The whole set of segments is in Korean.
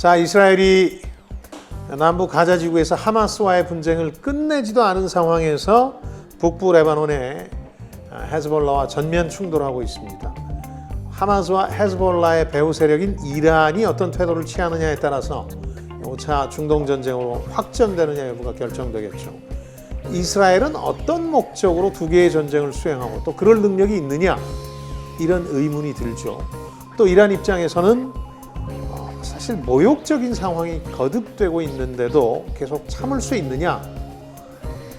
자, 이스라엘이 남부 가자 지구에서 하마스와의 분쟁을 끝내지도 않은 상황에서 북부 레바논의 헤즈볼라와 전면 충돌하고 있습니다. 하마스와 헤즈볼라의 배후 세력인 이란이 어떤 태도를 취하느냐에 따라서 5차 중동 전쟁으로 확전되느냐 여부가 결정되겠죠. 이스라엘은 어떤 목적으로 두 개의 전쟁을 수행하고 또 그럴 능력이 있느냐 이런 의문이 들죠. 또 이란 입장에서는 어, 사실 모욕적인 상황이 거듭되고 있는데도 계속 참을 수 있느냐?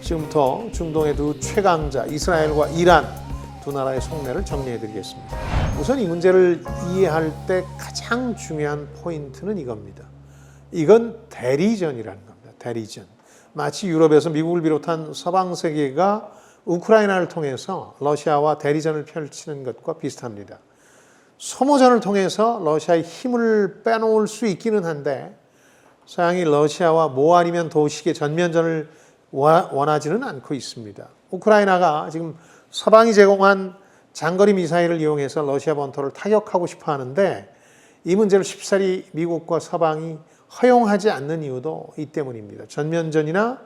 지금부터 중동의 두 최강자 이스라엘과 이란 두 나라의 속내를 정리해 드리겠습니다. 우선 이 문제를 이해할 때 가장 중요한 포인트는 이겁니다. 이건 대리전이라는 겁니다. 대리전. 마치 유럽에서 미국을 비롯한 서방 세계가 우크라이나를 통해서 러시아와 대리전을 펼치는 것과 비슷합니다. 소모전을 통해서 러시아의 힘을 빼놓을 수 있기는 한데 서양이 러시아와 뭐 아니면 도식의 전면전을 원하지는 않고 있습니다. 우크라이나가 지금 서방이 제공한 장거리 미사일을 이용해서 러시아 본토를 타격하고 싶어 하는데 이 문제를 쉽사리 미국과 서방이 허용하지 않는 이유도 이 때문입니다. 전면전이나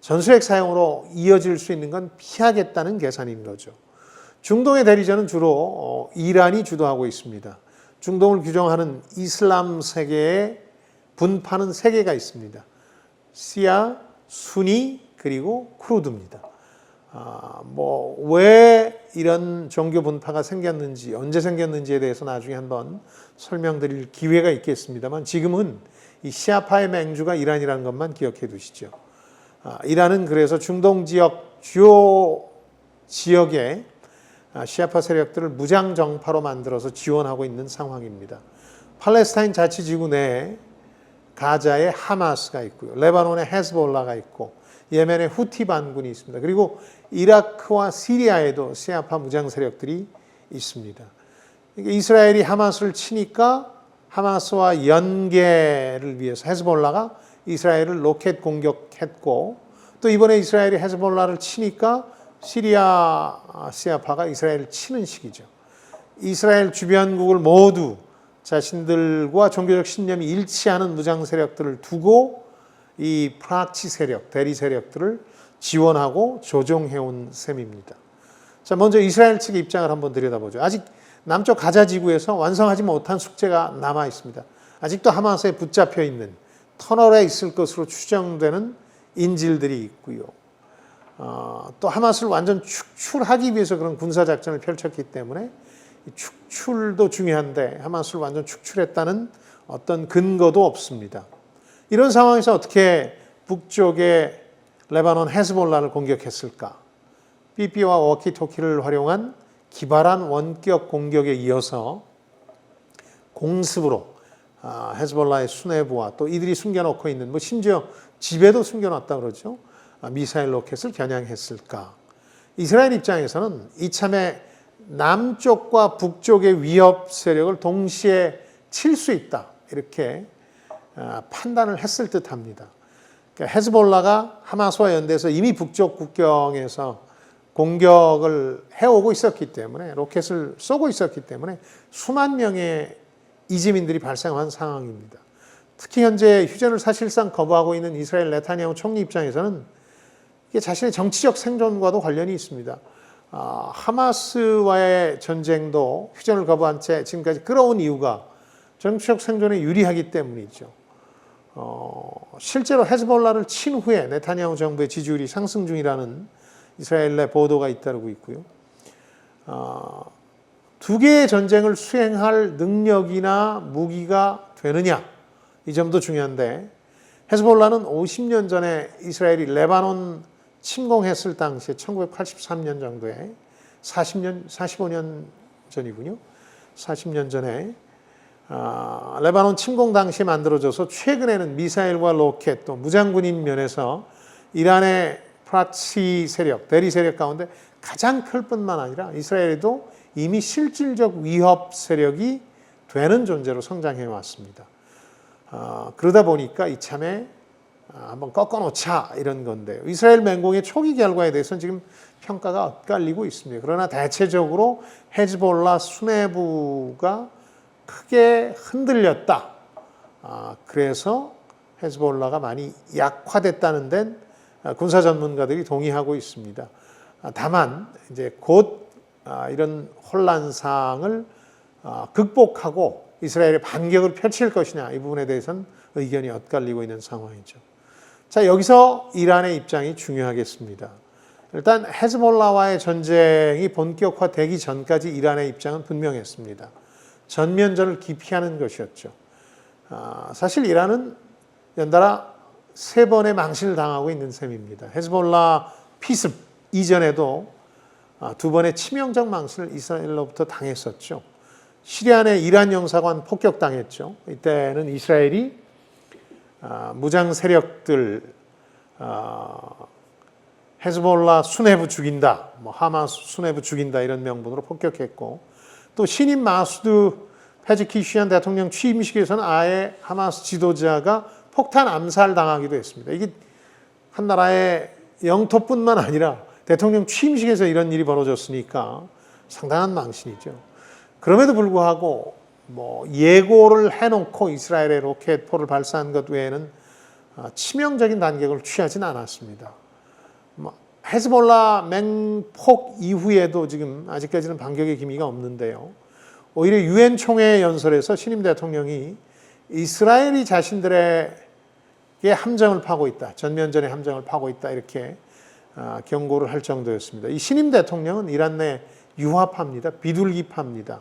전술핵 사용으로 이어질 수 있는 건 피하겠다는 계산인 거죠. 중동의 대리전은 주로 어, 이란이 주도하고 있습니다. 중동을 규정하는 이슬람 세계의 분파는 세 개가 있습니다. 시아, 순니 그리고 쿠르드입니다. 아, 뭐 왜 이런 종교 분파가 생겼는지 언제 생겼는지에 대해서 나중에 한번 설명드릴 기회가 있겠습니다만 지금은 이 시아파의 맹주가 이란이라는 것만 기억해 두시죠. 아, 이란은 그래서 중동 지역 주요 지역에 아, 시아파 세력들을 무장 정파로 만들어서 지원하고 있는 상황입니다. 팔레스타인 자치지구 내에 가자에 하마스가 있고요. 레바논에 헤즈볼라가 있고 예멘에 후티 반군이 있습니다. 그리고 이라크와 시리아에도 시아파 무장 세력들이 있습니다. 이스라엘이 하마스를 치니까 하마스와 연계를 위해서 헤즈볼라가 이스라엘을 로켓 공격했고 또 이번에 이스라엘이 헤즈볼라를 치니까 시리아 시아파가 이스라엘을 치는 시기죠. 이스라엘 주변국을 모두 자신들과 종교적 신념이 일치하는 무장 세력들을 두고 이 프락치 세력, 대리 세력들을 지원하고 조종해온 셈입니다. 자, 먼저 이스라엘 측의 입장을 한번 들여다보죠. 아직 남쪽 가자 지구에서 완성하지 못한 숙제가 남아 있습니다. 아직도 하마스에 붙잡혀 있는 터널에 있을 것으로 추정되는 인질들이 있고요. 어, 또 하마스를 완전 축출하기 위해서 그런 군사 작전을 펼쳤기 때문에 축출도 중요한데 하마스를 완전 축출했다는 어떤 근거도 없습니다. 이런 상황에서 어떻게 북쪽의 레바논 헤즈볼라를 공격했을까? 삐삐와 워키토키를 활용한 기발한 원격 공격에 이어서 공습으로 아, 헤즈볼라의 수뇌부와 또 이들이 숨겨놓고 있는 뭐 심지어 집에도 숨겨놨다 그러죠. 아, 미사일 로켓을 겨냥했을까? 이스라엘 입장에서는 이참에 남쪽과 북쪽의 위협 세력을 동시에 칠 수 있다 이렇게 아, 판단을 했을 듯 합니다. 그러니까 헤즈볼라가 하마스와 연대해서 이미 북쪽 국경에서 공격을 해오고 있었기 때문에 로켓을 쏘고 있었기 때문에 수만 명의 이재민들이 발생한 상황입니다. 특히 현재 휴전을 사실상 거부하고 있는 이스라엘 네타냐후 총리 입장에서는 이게 자신의 정치적 생존과도 관련이 있습니다. 아, 하마스와의 전쟁도 휴전을 거부한 채 지금까지 끌어온 이유가 정치적 생존에 유리하기 때문이죠. 어, 실제로 헤즈볼라를 친 후에 네타냐후 정부의 지지율이 상승 중이라는 이스라엘 내 보도가 잇따르고 있고요. 어, 두 개의 전쟁을 수행할 능력이나 무기가 되느냐 이 점도 중요한데 헤즈볼라는 50년 전에 이스라엘이 레바논 침공했을 당시에 1983년 정도에 40년 45년 전이군요. 40년 전에 아, 레바논 침공 당시에 만들어져서 최근에는 미사일과 로켓 또 무장군인 면에서 이란의 프라치 세력, 대리 세력 가운데 가장 클 뿐만 아니라 이스라엘에도 이미 실질적 위협 세력이 되는 존재로 성장해 왔습니다. 아, 그러다 보니까 이참에 아, 한번 꺾어놓자 이런 건데요. 이스라엘 맹공의 초기 결과에 대해서는 지금 평가가 엇갈리고 있습니다. 그러나 대체적으로 헤즈볼라 수뇌부가 크게 흔들렸다. 아, 그래서 헤즈볼라가 많이 약화됐다는 데는 아, 군사 전문가들이 동의하고 있습니다. 아, 다만 이제 곧 아, 이런 혼란상을 아, 극복하고 이스라엘의 반격을 펼칠 것이냐 이 부분에 대해서는 의견이 엇갈리고 있는 상황이죠. 자 여기서 이란의 입장이 중요하겠습니다. 일단 헤즈볼라와의 전쟁이 본격화되기 전까지 이란의 입장은 분명했습니다. 전면전을 기피하는 것이었죠. 아, 사실 이란은 연달아 세 번의 망신을 당하고 있는 셈입니다. 헤즈볼라 피습 이전에도 아, 두 번의 치명적 망신을 이스라엘로부터 당했었죠. 시리아 내 이란 영사관 폭격당했죠. 이때는 이스라엘이 아, 무장 세력들 아, 헤즈볼라 수뇌부 죽인다, 뭐 하마스 수뇌부 죽인다 이런 명분으로 폭격했고 또 신임 마수드 페즈키시안 대통령 취임식에서는 아예 하마스 지도자가 폭탄 암살 당하기도 했습니다. 이게 한 나라의 영토뿐만 아니라 대통령 취임식에서 이런 일이 벌어졌으니까 상당한 망신이죠. 그럼에도 불구하고 뭐 예고를 해놓고 이스라엘의 로켓포를 발사한 것 외에는 아, 치명적인 단격을 취하진 않았습니다. 뭐 헤즈볼라 맹폭 이후에도 지금 아직까지는 반격의 기미가 없는데요. 오히려 유엔 총회 연설에서 신임 대통령이 이스라엘이 자신들에게 함정을 파고 있다, 전면전의 함정을 파고 있다 이렇게 아, 경고를 할 정도였습니다. 이 신임 대통령은 이란 내 유화파입니다, 비둘기파입니다.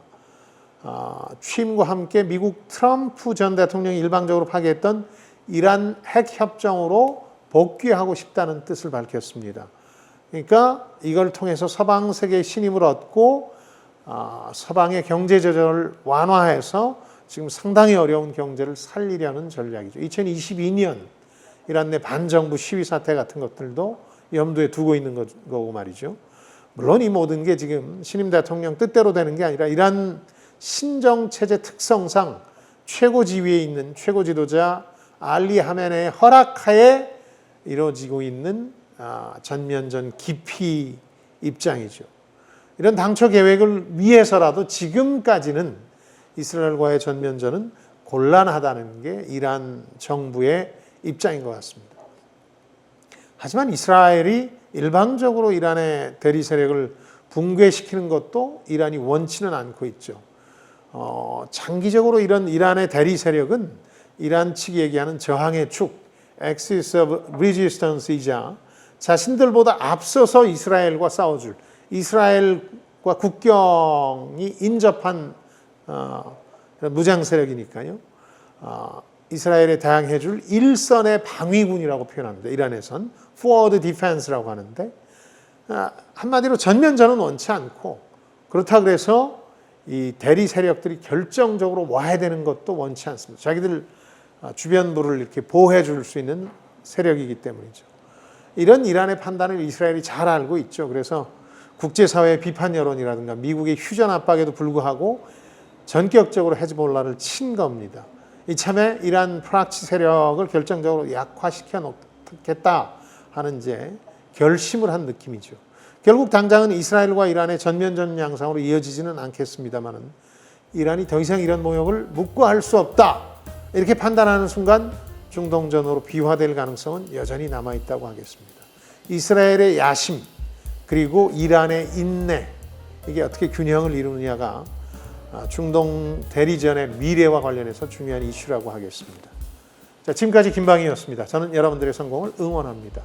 아, 취임과 함께 미국 트럼프 전 대통령이 일방적으로 파기했던 이란 핵 협정으로 복귀하고 싶다는 뜻을 밝혔습니다. 그러니까 이걸 통해서 서방 세계의 신임을 얻고 아, 서방의 경제 저절을 완화해서 지금 상당히 어려운 경제를 살리려는 전략이죠. 2022년 이란 내 반정부 시위 사태 같은 것들도 염두에 두고 있는 거고 말이죠. 물론 이 모든 게 지금 신임 대통령 뜻대로 되는 게 아니라 이란 신정 체제 특성상 최고 지위에 있는 최고 지도자 알리 하멘의 허락하에 이루어지고 있는 아, 전면전 기피 입장이죠. 이런 당초 계획을 위해서라도 지금까지는 이스라엘과의 전면전은 곤란하다는 게 이란 정부의 입장인 것 같습니다. 하지만 이스라엘이 일방적으로 이란의 대리 세력을 붕괴시키는 것도 이란이 원치는 않고 있죠. 어, 장기적으로 이런 이란의 대리 세력은 이란 측이 얘기하는 저항의 축, axis of resistance이자 자신들보다 앞서서 이스라엘과 싸워줄 이스라엘과 국경이 인접한 어, 무장 세력이니까요. 어, 이스라엘에 대항해줄 일선의 방위군이라고 표현합니다. 이란에선 forward defense라고 하는데 아, 한마디로 전면전은 원치 않고 그렇다 그래서 이 대리 세력들이 결정적으로 와야 되는 것도 원치 않습니다. 자기들 아, 주변부를 이렇게 보호해 줄 수 있는 세력이기 때문이죠. 이런 이란의 판단을 이스라엘이 잘 알고 있죠. 그래서 국제사회의 비판 여론이라든가 미국의 휴전 압박에도 불구하고 전격적으로 헤즈볼라를 친 겁니다. 이참에 이란 프락치 세력을 결정적으로 약화시켜 놓겠다 하는 이제 결심을 한 느낌이죠. 결국 당장은 이스라엘과 이란의 전면전 양상으로 이어지지는 않겠습니다만은 이란이 더 이상 이런 모욕을 묵고할 수 없다 이렇게 판단하는 순간 중동전으로 비화될 가능성은 여전히 남아 있다고 하겠습니다. 이스라엘의 야심 그리고 이란의 인내 이게 어떻게 균형을 이루느냐가 아, 중동 대리전의 미래와 관련해서 중요한 이슈라고 하겠습니다. 자, 지금까지 김방희였습니다. 저는 여러분들의 성공을 응원합니다.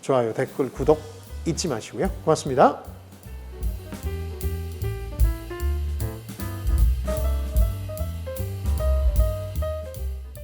좋아요, 댓글, 구독 잊지 마시고요. 고맙습니다.